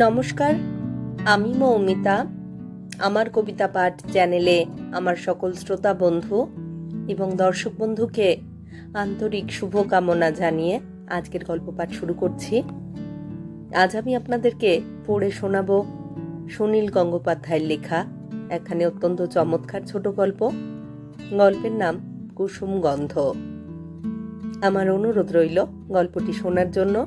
নমস্কার, আমি মৌমিতা। আমার কবিতা পাঠ চ্যানেলে আমার সকল শ্রোতা বন্ধু এবং দর্শক বন্ধুকে আন্তরিক শুভকামনা জানিয়ে আজকের গল্প পাঠ শুরু করছি। আজ আমি আপনাদেরকে পড়ে শোনাব সুনীল গঙ্গোপাধ্যায়ের লেখা, এখানে অত্যন্ত চমৎকার ছোট গল্প। গল্পের নাম কুসুম গন্ধ। আমার অনুরোধ রইল গল্পটি শোনার জন্য।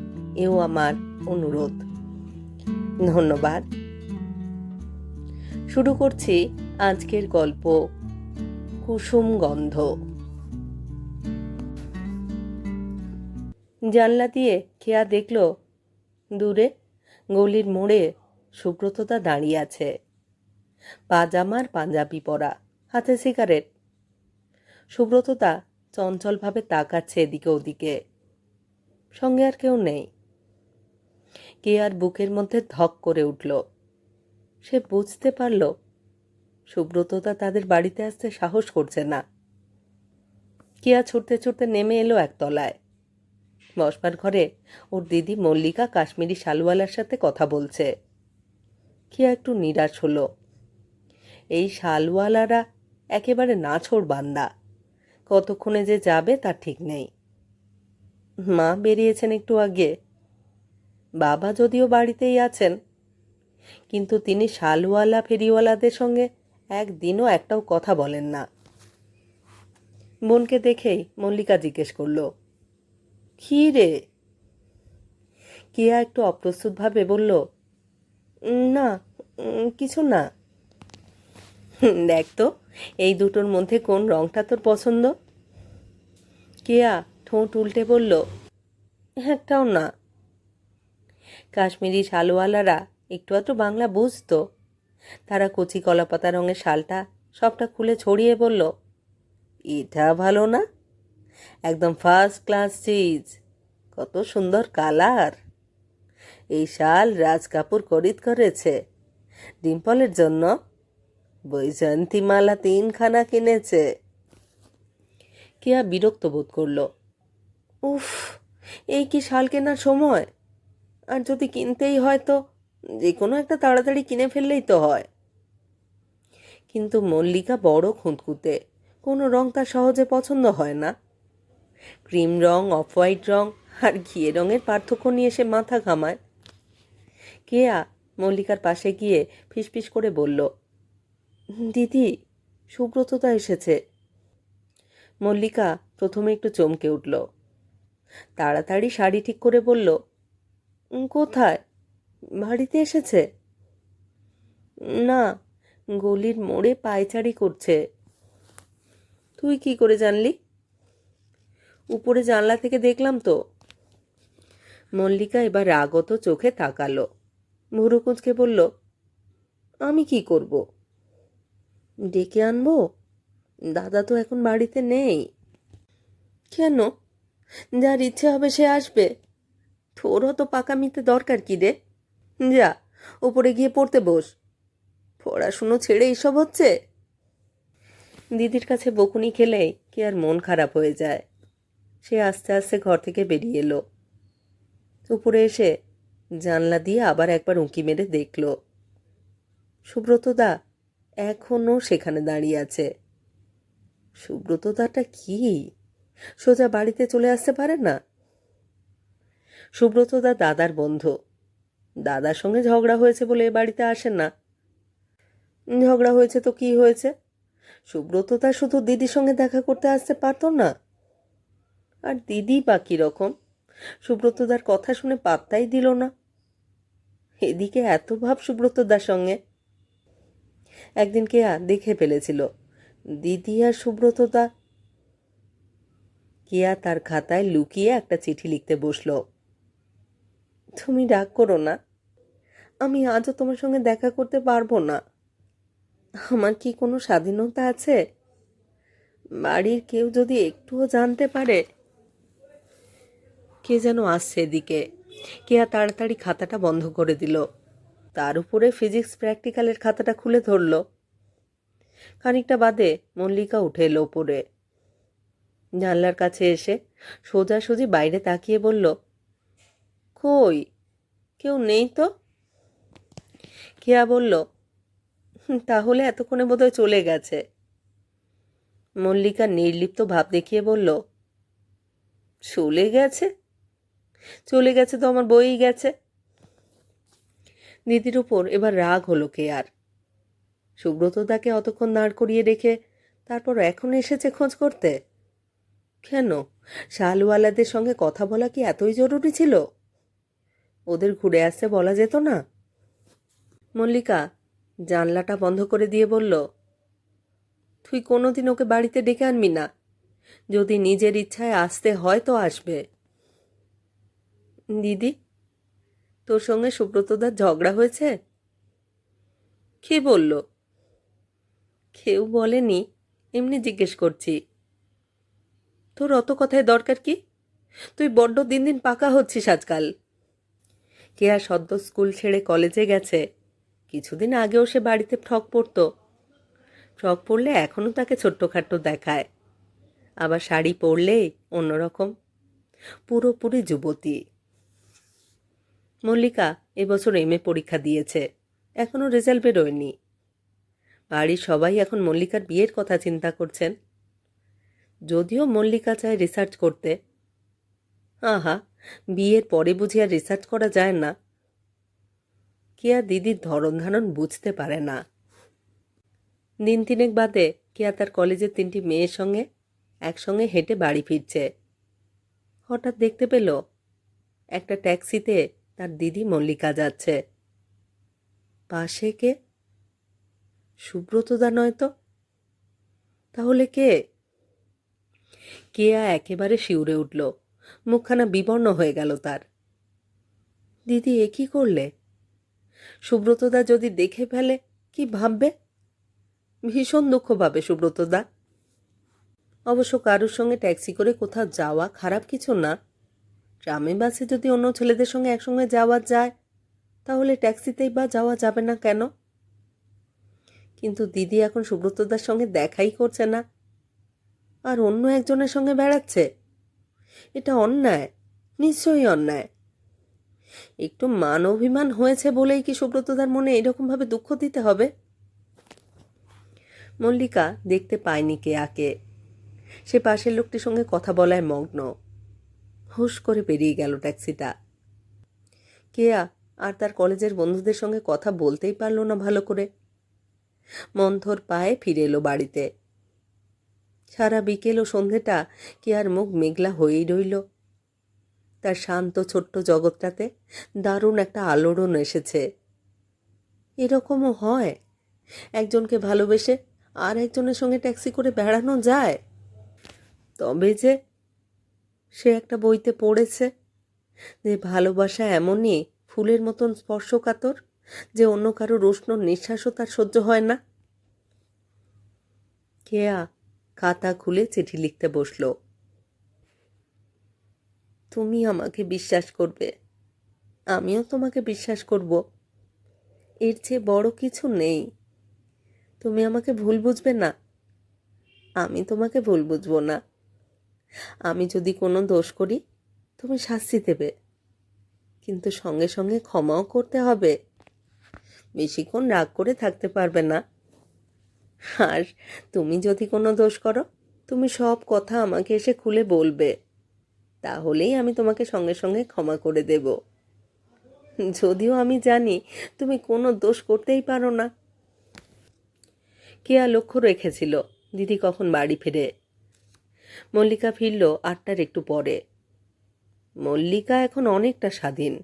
এও আমার অনুরোধ। ধন্যবাদ। শুরু করছি আজকের গল্প, কুসুম গন্ধ। জানলা দিয়ে খেয়া দেখল, দূরে গলির মোড়ে সুব্রততা দাঁড়িয়ে আছে। পাজামার পাঞ্জাবি পরা, হাতে সিগারেট। সুব্রততা চঞ্চলভাবে তাকাচ্ছে এদিকে ওদিকে। সঙ্গে আর কেউ নেই। কে আর বুকের মধ্যে ধক করে উঠল। সে বুঝতে পারল সুব্রততা তাদের বাড়িতে আসতে সাহস করছে না। কেয়া ছুটতে ছুটতে নেমে এলো একতলায়। বসবার ঘরে ওর দিদি মল্লিকা কাশ্মীরি শালওয়ালার সাথে কথা বলছে। কেয়া একটু নিরাশ হলো। এই শালওয়ালারা একেবারে নাছোড় বান্দা। কতক্ষণে যে যাবে তার ঠিক নেই। মা বেরিয়েছেন একটু আগে। বাবা যদিও বাড়িতেই আছেন, কিন্তু তিনি শালওয়ালা ফেরিওয়ালাদের সঙ্গে একদিনও একটাও কথা বলেন না। বোনকে দেখেই মল্লিকা জিজ্ঞেস করল, কী রে? কিয়া একটু অপ্রস্তুতভাবে বলল, না কিছু না। দেখ তো, এই দুটোর মধ্যে কোন রংটা তোর পছন্দ? কেয়া ঠোঁট উল্টে বলল, একটাও না। কাশ্মীরি শালওয়ালারা একটু আধটু বাংলা বুঝতো। তারা কচি কলাপাতা রঙের শালটা সবটা খুলে ছড়িয়ে বলল, এটা ভালো না? একদম ফার্স্ট ক্লাস চিজ কত সুন্দর কালার। এই শাল রাজ কাপুর খরিদ করেছে। ডিম্পলের জন্য বৈজয়ন্তীমালা তিনখানা কিনেছে। কেয়া বিরক্ত বোধ করল, উফ, এই কি শাল কেনার সময়? আর যদি কিনতেই হয় তো যে কোনো একটা তাড়াতাড়ি কিনে ফেললেই তো হয়। কিন্তু মল্লিকা বড় খুঁতকুতে কোনো রং তার সহজে পছন্দ হয় না। ক্রিম রং অফ হোয়াইট রং আর ঘিয়ে রঙের পার্থক্য নিয়ে সে মাথা ঘামায়। কেয়া মল্লিকার পাশে গিয়ে ফিসফিস করে বলল দিদি সুব্রততা এসেছে। মল্লিকা প্রথমে একটু চমকে উঠল। তাড়াতাড়ি শাড়ি ঠিক করে বলল "উম, কোথায়? বাড়িতে এসেছে? না, গলির মোড়ে পায়চারি করছে। তুই কি করে জানলি? উপরে জানলা থেকে দেখলাম তো। মল্লিকা এবার রাগত চোখে তাকালো। ভুরু কুঁচকে বলল, আমি কি করব? ডেকে আনব? দাদা তো এখন বাড়িতে নেই। কেন? যার ইচ্ছে হবে সে আসবে। তোর অত পাকামিতে দরকার কি রে? যা, ওপরে গিয়ে পড়তে বস। পড়াশুনো ছেড়ে এসব হচ্ছে? দিদির কাছে বকুনি খেলেই কি আর মন খারাপ হয়ে যায়? সে আস্তে আস্তে ঘর থেকে বেরিয়ে এলো। উপরে এসে জানলা দিয়ে আবার একবার উঁকি মেরে দেখল। সুব্রতদা এখনও সেখানে দাঁড়িয়ে আছে। সুব্রতদাটা কি? সোজা বাড়িতে চলে আসতে পারে না? সুব্রতদা দাদার বন্ধু। দাদার সঙ্গে ঝগড়া হয়েছে বলে এ বাড়িতে আসেন না। ঝগড়া হয়েছে তো কি হয়েছে? সুব্রতদা শুধু দিদির সঙ্গে দেখা করতে আসতে পারতো না। আর দিদি বা কীরকম সুব্রতদার কথা শুনে পাত্তাই দিল না। এদিকে এত ভাব সুব্রতদার সঙ্গে। একদিন কে দেখে ফেলেছিল, দিদি আর সুব্রতদা কেয়া তার খাতায় লুকিয়ে একটা চিঠি লিখতে বসল। তুমি রাগ করো না। আমি আজও তোমার সঙ্গে দেখা করতে পারব না। আমার কি কোনো স্বাধীনতা আছে? বাড়ির কেউ যদি একটুও জানতে পারে, কে যেন আসছে এদিকে। কেয়া তাড়াতাড়ি খাতাটা বন্ধ করে দিল। তার উপরে ফিজিক্স প্র্যাকটিক্যালের খাতাটা খুলে ধরল। খানিকটা বাদে মল্লিকা উঠে এলো ওপরে। জানলার কাছে এসে সোজাসুজি বাইরে তাকিয়ে বলল কই? কেউ নেই তো? কেয়া বলল তাহলে এতক্ষণে বোধহয় চলে গেছে। মল্লিকা নির্লিপ্ত ভাব দেখিয়ে বলল, চলে গেছে? চলে গেছে তো আমার বই গেছে। দিদির উপর এবার রাগ হলো কে আর সুব্রত তাকে অতক্ষণ দাঁড় করিয়ে রেখে, তারপর এখন এসেছে খোঁজ করতে? কেন? শালওয়ালাদের সঙ্গে কথা বলা কি এতই জরুরি ছিল? ওদের ঘুরে আসতে বলা যেত না। মল্লিকা জানলাটা বন্ধ করে দিয়ে বলল, তুই কোনোদিন ওকে বাড়িতে ডেকে আনবি না। যদি নিজের ইচ্ছায় আসতে হয় তো আসবে। দিদি, তোর সঙ্গে সুব্রতদার ঝগড়া হয়েছে? কে বলল? কেউ বলেনি, এমনি জিজ্ঞেস করছি। তোর অত কথায় দরকার কি? তুই বড্ড দিন দিন পাকা হচ্ছিস আজকাল। কেয়া সদ্য স্কুল ছেড়ে কলেজে গেছে? কিছুদিন আগেও সে বাড়িতে ফ্রক পরতো ফ্রক পরলে এখনও তাকে ছোট্টখাট্টো দেখায়। আবার শাড়ি পরলেই অন্যরকম। পুরোপুরি যুবতী। মল্লিকা এবছর এম এ পরীক্ষা দিয়েছে। এখনও রেজাল্ট বেরোয়নি। বাড়ির সবাই এখন মল্লিকার বিয়ের কথা চিন্তা করছেন। যদিও মল্লিকা চায় রিসার্চ করতে আহা, বিয়ের পরে বুঝি আর রিসার্চ করা যায় না। কেয়া দিদির ধরন ধারণ বুঝতে পারে না। দিন তিনেক বাদে কেয়া তার কলেজের তিনটি মেয়ের সঙ্গে একসঙ্গে হেঁটে বাড়ি ফিরছে। হঠাৎ দেখতে পেল, একটা ট্যাক্সিতে তার দিদি মল্লিকা যাচ্ছে। পাশে কে? সুব্রতদা নয় তো? তাহলে কে? কেয়া একেবারে শিউরে উঠল। মুখখানা বিবর্ণ হয়ে গেল তার। দিদি, এ কি করলে? সুব্রতদা যদি দেখে ফেলে, কি ভাববে? ভীষণ দুঃখ পাবে সুব্রতদা। অবশ্য কারোর সঙ্গে ট্যাক্সি করে কোথাও যাওয়া খারাপ কিছু না। ট্রামে বাসে যদি অন্য ছেলেদের সঙ্গে একসঙ্গে যাওয়া যায়, তাহলে ট্যাক্সিতেই বা যাওয়া যাবে না কেন? কিন্তু দিদি এখন সুব্রতদার সঙ্গে দেখাই করছে না। আর অন্য একজনের সঙ্গে বেড়াচ্ছে? এটা অন্যায়, নিশ্চয়ই অন্যায়। একটু মান অভিমান হয়েছে বলেই কি সুব্রতদার মনে এরকমভাবে দুঃখ দিতে হবে? মল্লিকা দেখতে পায়নি কে আকে সে পাশের লোকটির সঙ্গে কথা বলায় মগ্ন। হুশ করে পেরিয়ে গেল ট্যাক্সিটা। কেয়া আর তার কলেজের বন্ধুদের সঙ্গে কথা বলতেই পারল না ভালো করে। মন্থর পায়ে ফিরে এলো বাড়িতে। সারা বিকেল ও সন্ধেটা আর মুখ মেঘলা হয়েই রইল? তার শান্ত ছোট্ট জগৎটাতে দারুণ একটা আলোড়ন এসেছে। এরকমও হয়? একজনকে ভালোবেসে আর একজনের সঙ্গে ট্যাক্সি করে বেড়ানো যায়? তবে যে সে একটা বইতে পড়েছে যে ভালোবাসা এমনই ফুলের মতন স্পর্শকাতর যে অন্য কারোর উষ্ণ নিঃশ্বাসও তার সহ্য হয় না। কেয়া খাতা খুলে চিঠি লিখতে বসল। তুমি আমাকে বিশ্বাস করবে। আমিও তোমাকে বিশ্বাস করব। এর চেয়ে বড় কিছু নেই। তুমি আমাকে ভুল বুঝবে না। আমি তোমাকে ভুল বুঝব না। আমি যদি কোনো দোষ করি, তুমি শাস্তি দেবে। কিন্তু সঙ্গে সঙ্গে ক্ষমাও করতে হবে। বেশিক্ষণ রাগ করে থাকতে পারবে না। আর তুমি যদি কোনো দোষ করো, তুমি সব কথা আমাকে এসে খুলে বলবে। তাহলেই আমি তোমাকে সঙ্গে সঙ্গে ক্ষমা করে দেব। যদিও আমি জানি তুমি কোনো দোষ করতেই পারো না। কেয়া লক্ষ্য রেখেছিল, দিদি কখন বাড়ি ফিরে। মল্লিকা ফিরল আটটার একটু পরে। মল্লিকা এখন অনেকটা স্বাধীন,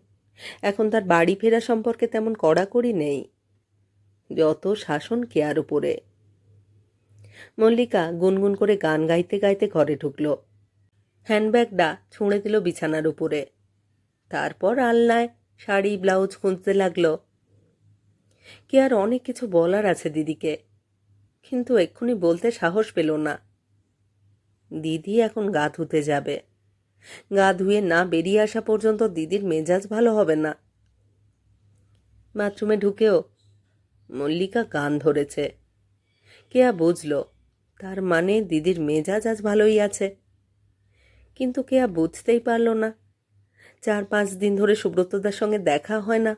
এখন তার বাড়ি ফেরা সম্পর্কে তেমন কড়াকড়ি নেই। যত শাসন কেয়ার উপরে। মল্লিকা গুনগুন করে গান গাইতে গাইতে ঘরে ঢুকলো। হ্যান্ডব্যাগটা ছুঁড়ে দিল বিছানার উপরে। তারপর আলনায় শাড়ি, ব্লাউজ খুঁজতে লাগল। কি আর অনেক কিছু বলার আছে দিদিকে। কিন্তু এক্ষুনি বলতে সাহস পেল না। দিদি এখন গা ধুতে যাবে। গা ধুয়ে না বেরিয়ে আসা পর্যন্ত দিদির মেজাজ ভালো হবে না। বাথরুমে ঢুকেও মল্লিকা গান ধরেছে। কেয়া বুঝল তার মানে দিদির মেজাজ আজ ভালোই আছে। কিন্তু কেয়া বুঝতেই পারল না। চার পাঁচ দিন ধরে সুব্রতদার সঙ্গে দেখা হয় না।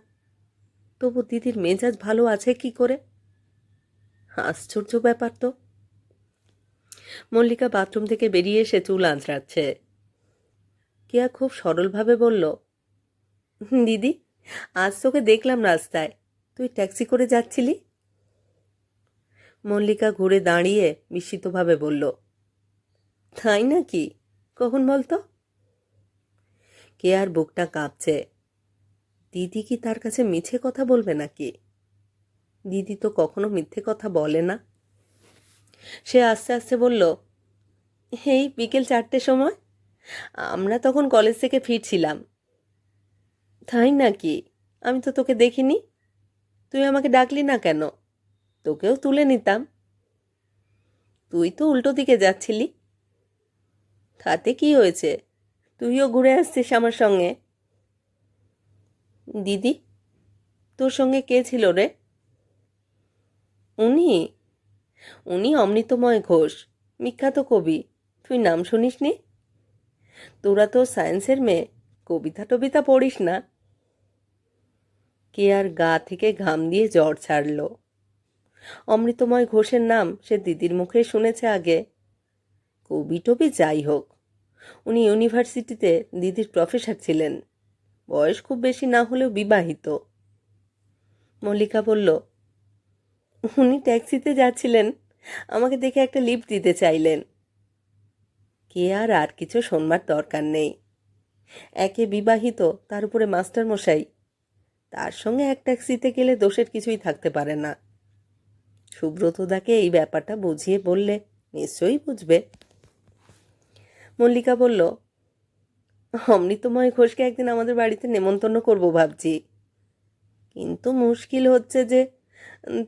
তবু দিদির মেজাজ ভালো আছে কি করে? আশ্চর্য ব্যাপার তো। মল্লিকা বাথরুম থেকে বেরিয়ে এসে চুল আঁচড়াচ্ছে। কেয়া খুব সরলভাবে বলল, দিদি, আজ তোকে দেখলাম রাস্তায়। তুই ট্যাক্সি করে যাচ্ছিলি? মল্লিকা ঘুরে দাঁড়িয়ে বিস্মিতভাবে বলল, তাই নাকি? কখন বলতো? কে আর বুকটা কাঁপছে? দিদি কি তার কাছে মিছে কথা বলবে নাকি? দিদি তো কখনো মিথ্যে কথা বলে না। সে আস্তে আস্তে বলল, এই বিকেল চারটের সময়? আমরা তখন কলেজ থেকে ফিরছিলাম। তাই নাকি? আমি তো তোকে দেখিনি। তুই আমাকে ডাকলি না কেন? তোকেও তুলে নিতাম। তুই তো উল্টো দিকে যাচ্ছিলি। তাতে কি হয়েছে? তুইও ঘুরে আসছিস আমার সঙ্গে। দিদি, তোর সঙ্গে কে ছিল রে? উনি? উনি অমৃতময় ঘোষ, বিখ্যাত কবি। তুই নাম শুনিসনি? তোরা তো সায়েন্সের মেয়ে, কবিতা টবিতা পড়িস না। কে আর গা থেকে ঘাম দিয়ে জ্বর ছাড়ল। অমৃতময় ঘোষের নাম সে দিদির মুখে শুনেছে আগে। কবি টবি যাই হোক, উনি ইউনিভার্সিটিতে দিদির প্রফেসর ছিলেন। বয়স খুব বেশি না হলেও বিবাহিত। মল্লিকা বলল, উনি ট্যাক্সিতে যাচ্ছিলেন, আমাকে দেখে একটা লিফট দিতে চাইলেন। কে আর আর কিছু শোনবার দরকার নেই। একে বিবাহিত, তার উপরে মাস্টারমশাই। তার সঙ্গে এক ট্যাক্সিতে গেলে দোষের কিছুই থাকতে পারে না। সুব্রতদাকে এই ব্যাপারটা বুঝিয়ে বললে নিশ্চয়ই বুঝবে। মল্লিকা বলল, অমৃতময় ঘোষকে একদিন আমাদের বাড়িতে নেমন্তন্ন করব ভাবছি। কিন্তু মুশকিল হচ্ছে যে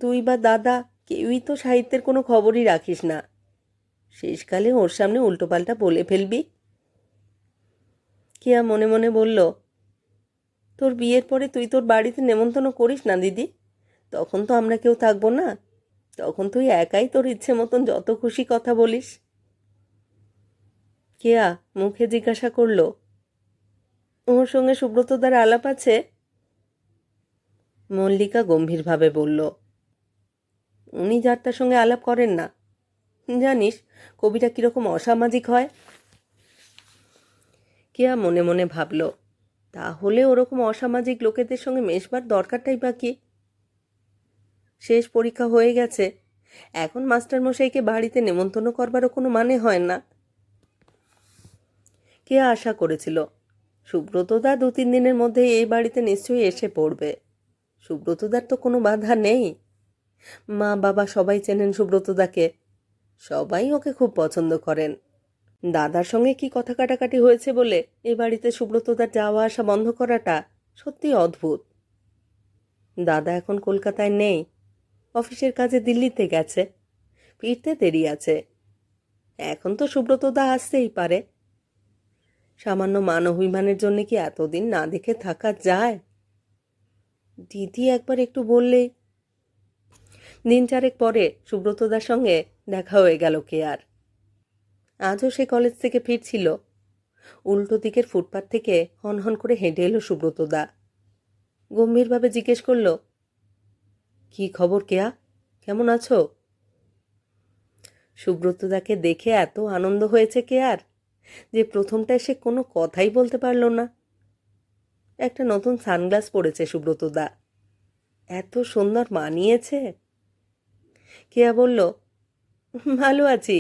তুই বা দাদা কেউই তো সাহিত্যের কোনো খবরই রাখিস না। শেষকালে ওর সামনে উল্টোপাল্টা বলে ফেলবি। কিয়া মনে মনে বলল, তোর বিয়ের পরে তুই তোর বাড়িতে নেমন্তন্ন করিস না দিদি? তখন তো আমরা কেউ থাকব না। তখন তুই একাই তোর ইচ্ছে মতন যত খুশি কথা বলিস। কেয়া মুখে জিজ্ঞাসা করল, ওর সঙ্গে সুব্রতদার আলাপ আছে? মল্লিকা গম্ভীরভাবে বলল, উনি যার তার সঙ্গে আলাপ করেন না। জানিস, কবিটা কীরকম অসামাজিক হয়? কেয়া মনে মনে ভাবল, তাহলে ওরকম অসামাজিক লোকেদের সঙ্গে মেশবার দরকারটাই বা কি? শেষ পরীক্ষা হয়ে গেছে। এখন মাস্টারমশাইকে বাড়িতে নেমন্তন্ন করবারও কোনো মানে হয় না। কে আশা করেছিল? সুব্রতদা দু তিন দিনের মধ্যে এই বাড়িতে নিশ্চয়ই এসে পড়বে। সুব্রতদার তো কোনো বাধা নেই। মা বাবা সবাই চেনেন সুব্রতদাকে সবাই ওকে খুব পছন্দ করেন। দাদার সঙ্গে কি কথা কাটাকাটি হয়েছে বলে এ বাড়িতে সুব্রতদার যাওয়া আসা বন্ধ করাটা সত্যি অদ্ভুত। দাদা এখন কলকাতায় নেই। অফিসের কাজে দিল্লিতে গেছে। ফিরতে দেরি আছে। এখন তো সুব্রতদা আসতেই পারে। সামান্য মান অভিমানের জন্য কি এতদিন না দেখে থাকা যায়? দিদি একবার একটু বললে, দিন চারেক পরে সুব্রতদার সঙ্গে দেখা হয়ে গেল কে আর। আজও সে কলেজ থেকে ফিরছিল। উল্টো দিকের ফুটপাত থেকে হনহন করে হেঁটে এলো সুব্রতদা গম্ভীরভাবে জিজ্ঞেস করল কি খবর কেয়া? কেমন আছো? সুব্রতদাকে দেখে এত আনন্দ হয়েছে কে আর যে প্রথমটায় সে কোনো কথাই বলতে পারল না। একটা নতুন সানগ্লাস পরেছে সুব্রতদা। এত সুন্দর মানিয়েছে। কেয়া বলল, ভালো আছি।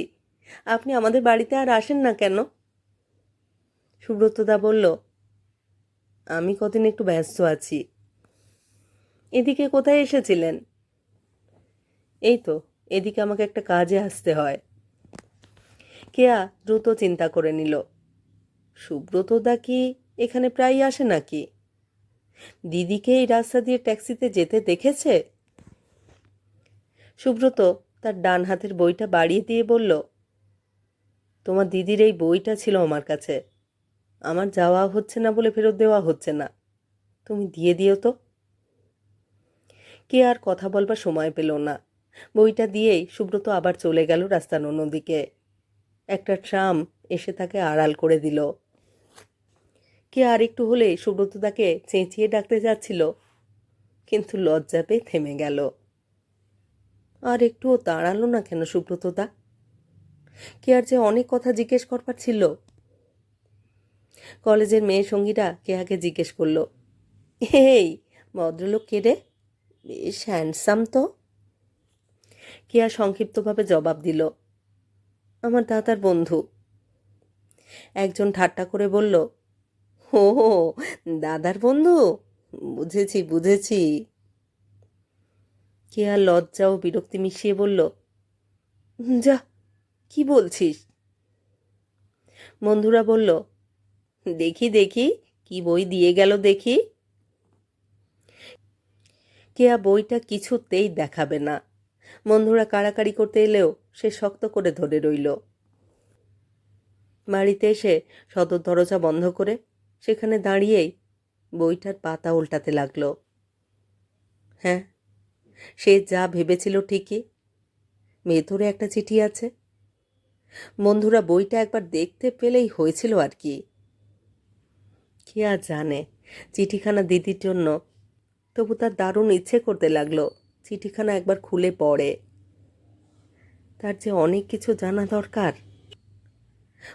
আপনি আমাদের বাড়িতে আর আসেন না কেন? সুব্রতদা বলল, আমি কদিন একটু ব্যস্ত আছি। এদিকে কোথায় এসেছিলেন? এই তো, এদিকে আমাকে একটা কাজে আসতে হয়। কেয়া দ্রুত চিন্তা করে নিল। সুব্রতদা কি এখানে প্রায়ই আসে নাকি? দিদিকে এই রাস্তা দিয়ে ট্যাক্সিতে যেতে দেখেছে? সুব্রত তার ডান হাতের বইটা বাড়িয়ে দিয়ে বলল, তোমার দিদির এই বইটা ছিল আমার কাছে। আমার যাওয়া হচ্ছে না বলে ফেরত দেওয়া হচ্ছে না। তুমি দিয়ে দিও তো। কে আর কথা বলবার সময় পেল না। বইটা দিয়েই সুব্রত আবার চলে গেল রাস্তার অন্যদিকে একটা ট্রাম এসে তাকে আড়াল করে দিল। কে আর একটু হলে সুব্রত তাকে চেঁচিয়ে ডাকতে যাচ্ছিল, কিন্তু লজ্জা পেয়ে থেমে গেল। আর একটুও দাঁড়াল না কেন সুব্রতদা কে আর যে অনেক কথা জিজ্ঞেস করবার ছিল? কলেজের মেয়ে সঙ্গীরা কেয়াকে জিজ্ঞেস করল এই, ভদ্রলোক কে রে? বেশ হ্যান্ডসাম তো। কেয়া সংক্ষিপ্তভাবে জবাব দিল, আমার দাদার বন্ধু। একজন ঠাট্টা করে বলল ও দাদার বন্ধু? বুঝেছি বুঝেছি। কেয়া লজ্জা ও বিরক্তি মিশিয়ে বলল, যা, কি বলছিস? বন্ধুরা বলল, দেখি দেখি, কি বই দিয়ে গেল দেখি। কেয়া বইটা কিছুতেই দেখাবে না। বন্ধুরা কাড়াকাড়ি করতে এলেও সে শক্ত করে ধরে রইল। বাড়িতে এসে সদর দরজা বন্ধ করে সেখানে দাঁড়িয়েই বইটার পাতা উল্টাতে লাগল। হ্যাঁ সে যা ভেবেছিল ঠিকই। ভেতরে একটা চিঠি আছে। বন্ধুরা বইটা একবার দেখতে পেলেই হয়েছিল আর কি। কে আর জানে, চিঠিখানা দিদির জন্য তবু তার দারুণ ইচ্ছে করতে লাগল। চিঠিখানা একবার খুলে পড়ে। তার যে অনেক কিছু জানা দরকার।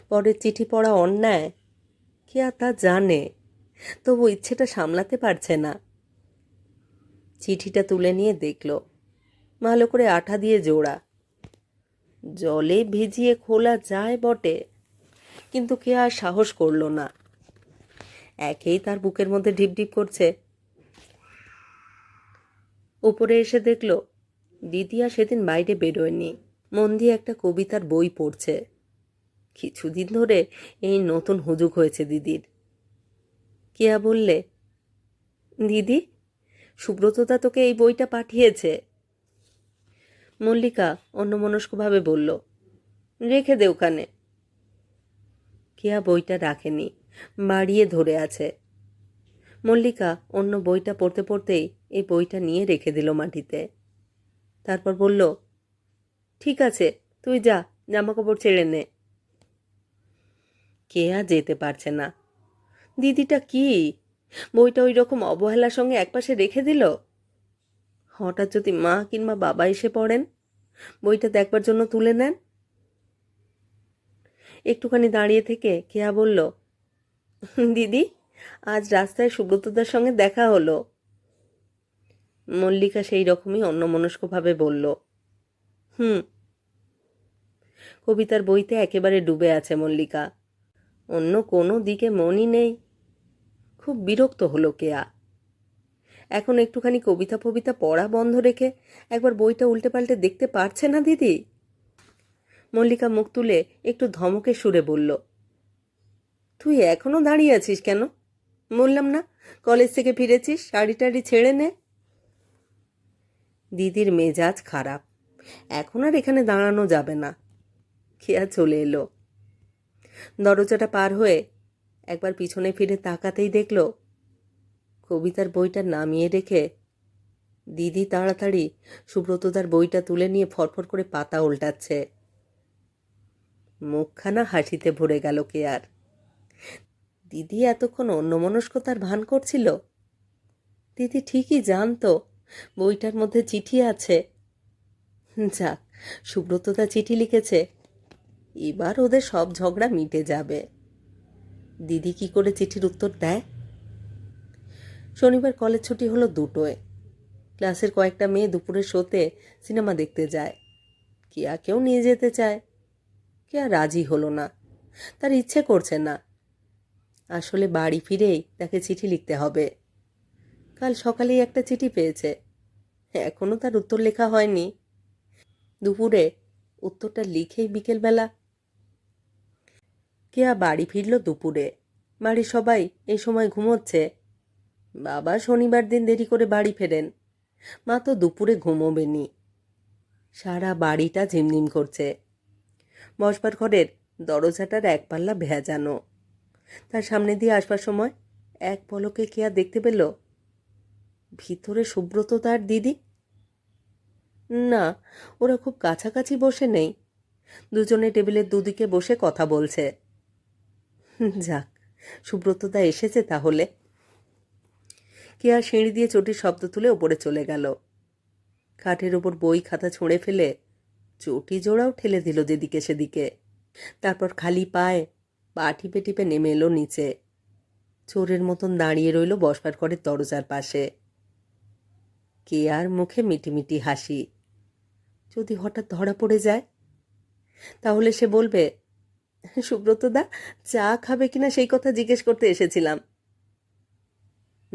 পরে চিঠি পড়া অন্যায়, কে আর তা জানে? তবু ইচ্ছেটা সামলাতে পারছে না। চিঠিটা তুলে নিয়ে দেখল। ভালো করে আঠা দিয়ে জোড়া। জলে ভিজিয়ে খোলা যায় বটে, কিন্তু কে আর সাহস করল না। একেই তার বুকের মধ্যে ঢিপ ঢিপ করছে। উপরে এসে দেখল, দিদিয়া সেদিন বাইরে বেরোয়নি। মন দিয়ে একটা কবিতার বই পড়ছে। কিছুদিন ধরে এই নতুন হুজুক হয়েছে দিদির। কেয়া বললে, দিদি, সুব্রতদা তোকে এই বইটা পাঠিয়েছে। মল্লিকা অন্যমনস্কভাবে বলল, রেখে দে ওখানে। কেয়া বইটা রাখেনি, বাড়িয়ে ধরে আছে। মল্লিকা অন্য বইটা পড়তে পড়তেই এই বইটা নিয়ে রেখে দিল মাটিতে। তারপর বলল, ঠিক আছে, তুই যা জামা কাপড় ছেড়ে নে। কেয়া যেতে পারছে না। দিদিটা কি? বইটা ওই রকম অবহেলার সঙ্গে একপাশে রেখে দিল? হঠাৎ যদি মা কিংবা বাবা এসে পড়েন, বইটা দেখবার জন্য তুলে নেন? একটুখানি দাঁড়িয়ে থেকে কেয়া বলল, দিদি আজ রাস্তায় সুব্রতদার সঙ্গে দেখা হলো। মল্লিকা সেই রকমই অন্যমনস্কভাবে বলল, হুম। কবিতার বইতে একেবারে ডুবে আছে মল্লিকা। অন্য কোনো দিকে মনই নেই। খুব বিরক্ত হলো কেয়া। এখন একটুখানি কবিতা ফবিতা পড়া বন্ধ রেখে একবার বইটা উল্টে পাল্টে দেখতে পারছে না দিদি? মল্লিকা মুখ তুলে একটু ধমকে সুরে বলল, তুই এখনও দাঁড়িয়ে আছিস কেন? বললাম, না কলেজ থেকে ফিরেছিস, শাড়ি টাড়ি ছেড়ে নে। দিদির মেজাজ খারাপ। এখন আর এখানে দাঁড়ানো যাবে না। খেয়া চলে এলো। দরজাটা পার হয়ে একবার পিছনে ফিরে তাকাতেই দেখল, কবিতার বইটা নামিয়ে রেখে দিদি তাড়াতাড়ি সুব্রতদার বইটা তুলে নিয়ে ফটফট করে পাতা উল্টাচ্ছে। মুখখানা হাসিতে ভরে গেল কে আর দিদি এতক্ষণ অন্যমনস্কতার ভান করছিল? দিদি ঠিকই জানতো, বইটার মধ্যে চিঠি আছে। যাক, সুব্রতদা চিঠি লিখেছে, এবার ওদের সব ঝগড়া মিটে যাবে। দিদি কি করে চিঠির উত্তর দেয়? শনিবার কলেজ ছুটি হলো দুটোয়। ক্লাসের কয়েকটা মেয়ে দুপুরের শোতে সিনেমা দেখতে যায়। কেয়া কেউ নিয়ে যেতে চায়? কেয়া রাজি হলো না। তার ইচ্ছে করছে না। আসলে বাড়ি ফিরেই তাকে চিঠি লিখতে হবে। কাল সকালেই একটা চিঠি পেয়েছে। এখনও তার উত্তর লেখা হয়নি। দুপুরে উত্তরটা লিখেই বিকেলবেলা। কেয়া বাড়ি ফিরল দুপুরে। বাড়ির সবাই এই সময় ঘুমোচ্ছে। বাবা শনিবার দিন দেরি করে বাড়ি ফেরেন। মা তো দুপুরে ঘুমোবেনি সারা বাড়িটা ঝিমঝিম করছে। বসবার ঘরের দরজাটার এক পাল্লা ভেজানো। তার সামনে দিয়ে আসবার সময় এক পলকে কে আর দেখতে পেল? ভিতরে সুব্রত তার দিদি? না, ওরা খুব কাছাকাছি বসে নেই। দুজনে টেবিলের দুদিকে বসে কথা বলছে। যাক সুব্রতদা এসেছে তাহলে। কেয়া সিঁড়ি দিয়ে চটির শব্দ তুলে ওপরে চলে গেল। খাটের ওপর বই খাতা ছুঁড়ে ফেলে চটি জোড়াও ঠেলে দিল যেদিকে সেদিকে। তারপর খালি পায়ে পা টিপে টিপে নেমে এলো নিচে। চোরের মতন দাঁড়িয়ে রইল বসবার ঘরের দরজার পাশে। কেয়ার মুখে মিটিমিটি হাসি। যদি হঠাৎ ধরা পড়ে যায়? তাহলে সে বলবে, সুব্রতদা, চা খাবে কিনা সেই কথা জিজ্ঞেস করতে এসেছিলাম।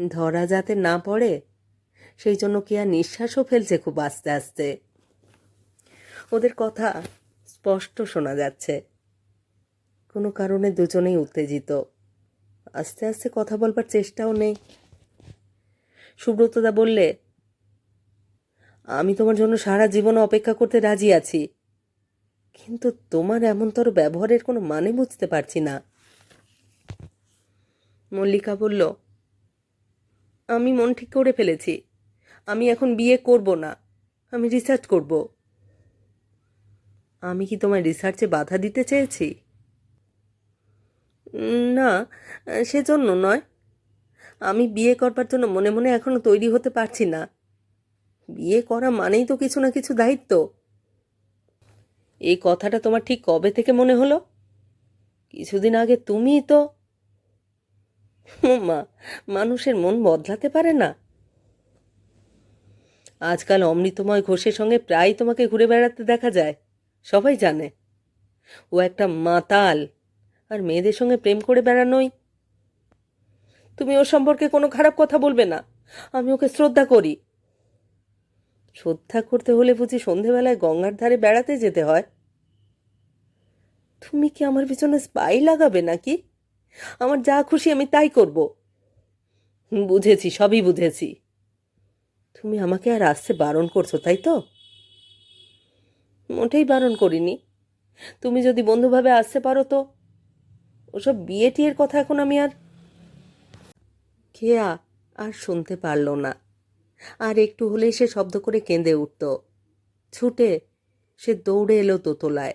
ধরা যাতে না পড়ে, সেই জন্য কেয়া নিঃশ্বাসও ফেলছে খুব আস্তে আস্তে। ওদের কথা স্পষ্ট শোনা যাচ্ছে। কোনো কারণে দুজনেই উত্তেজিত। আস্তে আস্তে কথা বলবার চেষ্টাও নেই। সুব্রতদা বললে, আমি তোমার জন্য সারা জীবন অপেক্ষা করতে রাজি আছি, কিন্তু তোমার এমনতর ব্যবহারের কোনো মানে বুঝতে পারছি না। মল্লিকা বলল, আমি মন ঠিক করে ফেলেছি। আমি এখন বিয়ে করব না, আমি রিসার্চ করব। আমি কি তোমার রিসার্চে বাধা দিতে চেয়েছি? না, সেজন্য নয়। আমি বিয়ে করবার জন্য মনে মনে এখনও তৈরি হতে পারছি না। বিয়ে করা মানেই তো কিছু না কিছু দায়িত্ব। এই কথাটা তোমার ঠিক কবে থেকে মনে হলো? কিছুদিন আগে তুমি তো মা মানুষের মন বদলাতে পারে না। আজকাল অমৃতময় ঘোষের সঙ্গে প্রায় তোমাকে ঘুরে বেড়াতে দেখা যায়, সবাই জানে। ও একটা মাতাল। আর মেয়েদের সঙ্গে প্রেম করে বেড়ানোই। তুমি ওর সম্পর্কে কোনো খারাপ কথা বলবে না। আমি ওকে শ্রদ্ধা করি। শ্রদ্ধা করতে হলে বুঝি সন্ধেবেলায় গঙ্গার ধারে বেড়াতে যেতে হয়। তুমি কি আমার পিছনে স্পাই লাগাবে নাকি? আমার যা খুশি আমি তাই করব। বুঝেছি, সবই বুঝেছি। তুমি আমাকে আর আসতে বারণ করছ, তাই তো? মোটেই বারণ করিনি। তুমি যদি বন্ধুভাবে আসতে পারো তো? ওসব বিয়ে টিয়ের কথা এখন আমি আর খেয়া আর শুনতে পারল না। আর একটু হলেই সে শব্দ করে কেঁদে উঠত। ছুটে সে দৌড়ে এলো দোতলায়।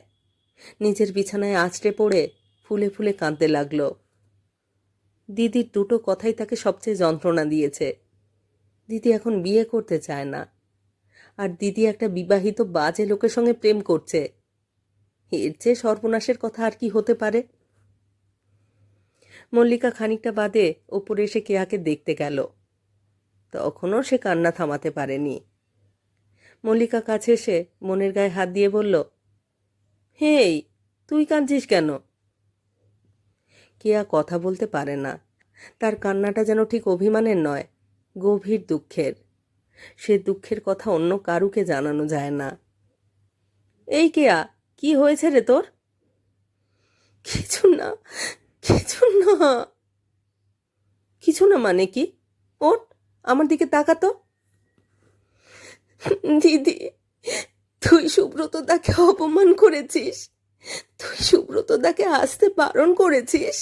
নিজের বিছানায় আছড়ে পড়ে ফুলে ফুলে কাঁদতে লাগল। দিদির দুটো কথাই তাকে সবচেয়ে যন্ত্রণা দিয়েছে। দিদি এখন বিয়ে করতে চায় না। আর দিদি একটা বিবাহিত বাজে লোকের সঙ্গে প্রেম করছে। এর চেয়ে সর্বনাশের কথা আর কি হতে পারে? মল্লিকা খানিকটা বাদে ওপরে এসে কেয়াকে দেখতে গেল। তখনও সে কান্না থামাতে পারেনি। মল্লিকা কাছে এসে মনের গায়ে হাত দিয়ে বলল, হেই, তুই কাঁদছিস কেন? কেয়া কথা বলতে পারে না। তার কান্নাটা যেন ঠিক অভিমানের নয়, গভীর দুঃখের। সে দুঃখের কথা অন্য কারুকে জানানো যায় না। এই কেয়া, কি হয়েছে রে তোর? কিছু না কিছু না। কিছু না মানে কি? ওট আমার দিকে তাকাতো দিদি, তুই সুব্রতদাকে অপমান করেছিস। তুই সুব্রতদাকে আসতে বারণ করেছিস।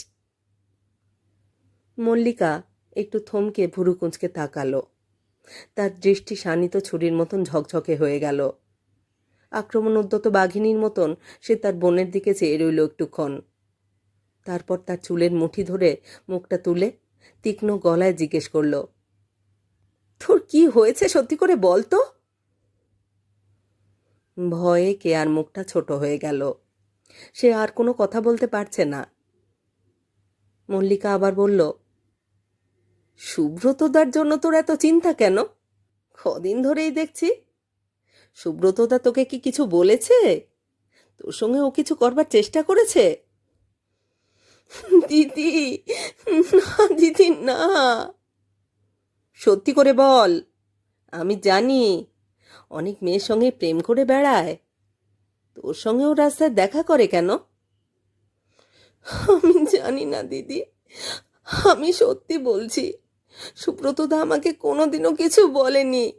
মল্লিকা একটু থমকে ভুরু কুঁচকে তাকালো। তার দৃষ্টি শানিত ছুরির মতন ঝকঝকে হয়ে গেল। আক্রমণ উদ্যত বাঘিনীর মতন সে তার বোনের দিকে চেয়ে রইল একটুক্ষণ। তারপর তার চুলের মুঠি ধরে মুখটা তুলে তীক্ষ্ণ গলায় জিজ্ঞেস করল, তোর কি হয়েছে সত্যি করে বল তো? ভয়ে কেয়ার মুখটা ছোট হয়ে গেল। সে আর কোনো কথা বলতে পারছে না। মল্লিকা আবার বলল, সুব্রতদার জন্য তোর এত চিন্তা কেন? কদিন ধরেই দেখছি। সুব্রতদা তোকে কি কিছু বলেছে? তোর সঙ্গে ও কিছু করবার চেষ্টা করেছে? দিদি, না দিদি, না। সত্যি করে বল, আমি জানি অনেক মেয়ের সঙ্গে প্রেম করে বেড়ায়। তোর সঙ্গেও রাস্তায় দেখা করে কেন? আমি জানি না, দিদি। আমি সত্যি বলছি সুব্রতদা আমাকে কোনোদিনও কিছু বলেনি।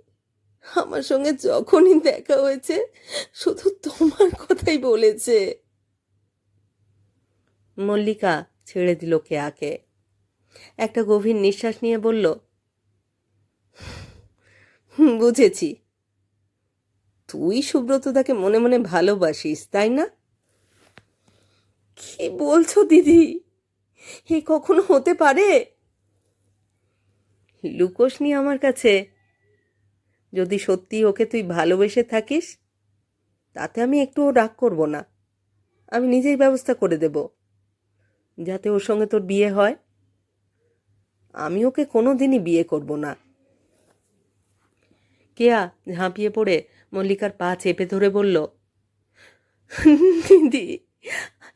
আমার সঙ্গে যখনই দেখা হয়েছে, শুধু তোমার কথাই বলেছে। মল্লিকা ছেড়ে দিল কেয়াকে। একটা গভীর নিঃশ্বাস নিয়ে বলল বুঝেছি। তুই সুব্রতদাকে মনে মনে ভালোবাসিস, তাই না? কি বলছো দিদি? এ কখনো হতে পারে? লুকোস নি আমার কাছে। যদি সত্যি ওকে তুই ভালোবেসে থাকিস, তাতে আমি একটুও রাগ করব না। আমি নিজেই ব্যবস্থা করে দেব। যাতে ওর সঙ্গে তোর বিয়ে হয়। আমি ওকে কোনো দিনই বিয়ে করব না। কেয়া ঝাঁপিয়ে পড়ে মল্লিকার পা চেপে ধরে বলল, দিদি,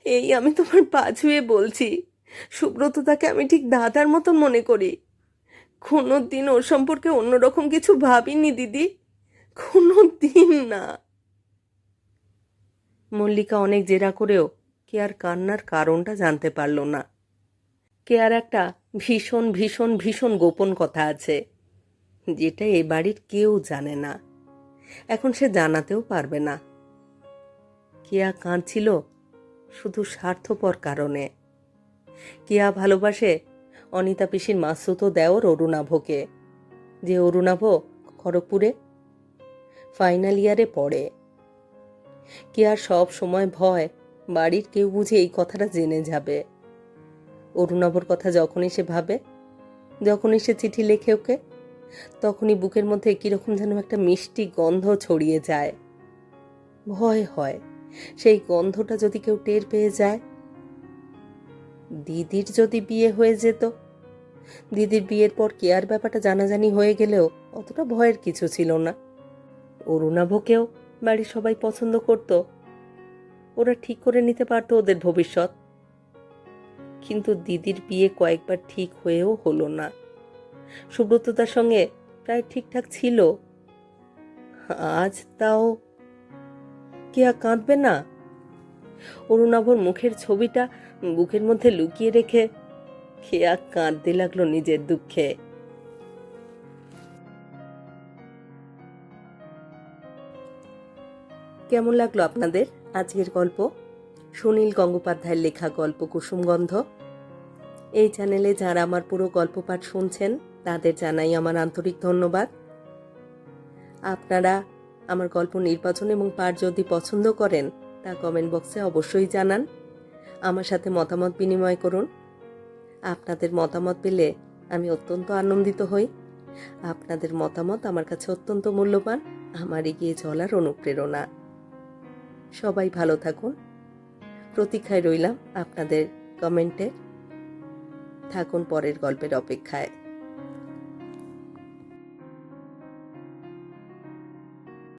এই আমি তোমার পা ছুঁয়ে বলছি। সুব্রত তাকে আমি ঠিক দাদার মতন মনে করি। কোনো দিন ওর সম্পর্কে অন্যরকম কিছু ভাবিনি দিদি। কোনো দিন না। মল্লিকা অনেক জেরা করেও কেয়ার কান্নার কারণটা জানতে পারল না। কেয়ার একটা ভীষণ ভীষণ ভীষণ গোপন কথা আছে, যেটা এ বাড়ির কেউ জানে না। এখন সে জানাতেও পারবে না। কেয়া কাঁদছিল শুধু স্বার্থপর কারণে। কেয়া ভালোবাসে অনিতা পিসির মাসুতো দেওর অরুণাভকে, যে অরুণাভ খড়গপুরে ফাইনাল ইয়ারে পড়ে। কেয়ার সব সময় ভয় বাড়ির কেউ বুঝে এই কথাটা জেনে যাবে। অরুণাভর কথা যখনই সে ভাবে, যখনই সে চিঠি লেখে ওকে, তখনই বুকের মধ্যে কীরকম যেন একটা মিষ্টি গন্ধ ছড়িয়ে যায়। ভয় হয়, সেই গন্ধটা যদি কেউ টের পেয়ে যায়। দিদির যদি বিয়ে হয়ে যেত, দিদির বিয়ের পর কেয়ার ব্যাপারটা জানাজানি হয়ে গেলেও অতটা ভয়ের কিছু ছিল না। অরুণাভকেও বাড়ির সবাই পছন্দ করত ওরা ঠিক করে নিতে পারতো ওদের ভবিষ্যৎ। কিন্তু দিদির বিয়ে কয়েকবার ঠিক হয়েও হলো না। সুব্রততার সঙ্গে প্রায় ঠিকঠাক ছিল। আজ তাও কেয়া কাঁদবে না? অরুণাভর মুখের ছবিটা বুকের মধ্যে লুকিয়ে রেখে কেয়া কাঁদতে লাগল নিজের দুঃখে। কেমন লাগল আপনাদের? আজকের গল্প, সুনীল গঙ্গোপাধ্যায়ের লেখা গল্প কুসুমগন্ধ এই চ্যানেলে যারা আমার পুরো গল্প পাঠ শুনছেন, তাদের জানাই আমার আন্তরিক ধন্যবাদ। আপনারা আমার গল্প নির্বাচন এবং পাঠ যদি পছন্দ করেন, তা কমেন্ট বক্সে অবশ্যই জানান। আমার সাথে মতামত বিনিময় করুন। আপনাদের মতামত পেলে আমি অত্যন্ত আনন্দিত হই। আপনাদের মতামত আমার কাছে অত্যন্ত মূল্যবান। আমার এগিয়ে চলার অনুপ্রেরণা। সবাই ভালো থাকুন। প্রতীক্ষায় রইলাম আপনাদের কমেন্টে থাকুন পরের গল্পের অপেক্ষায়।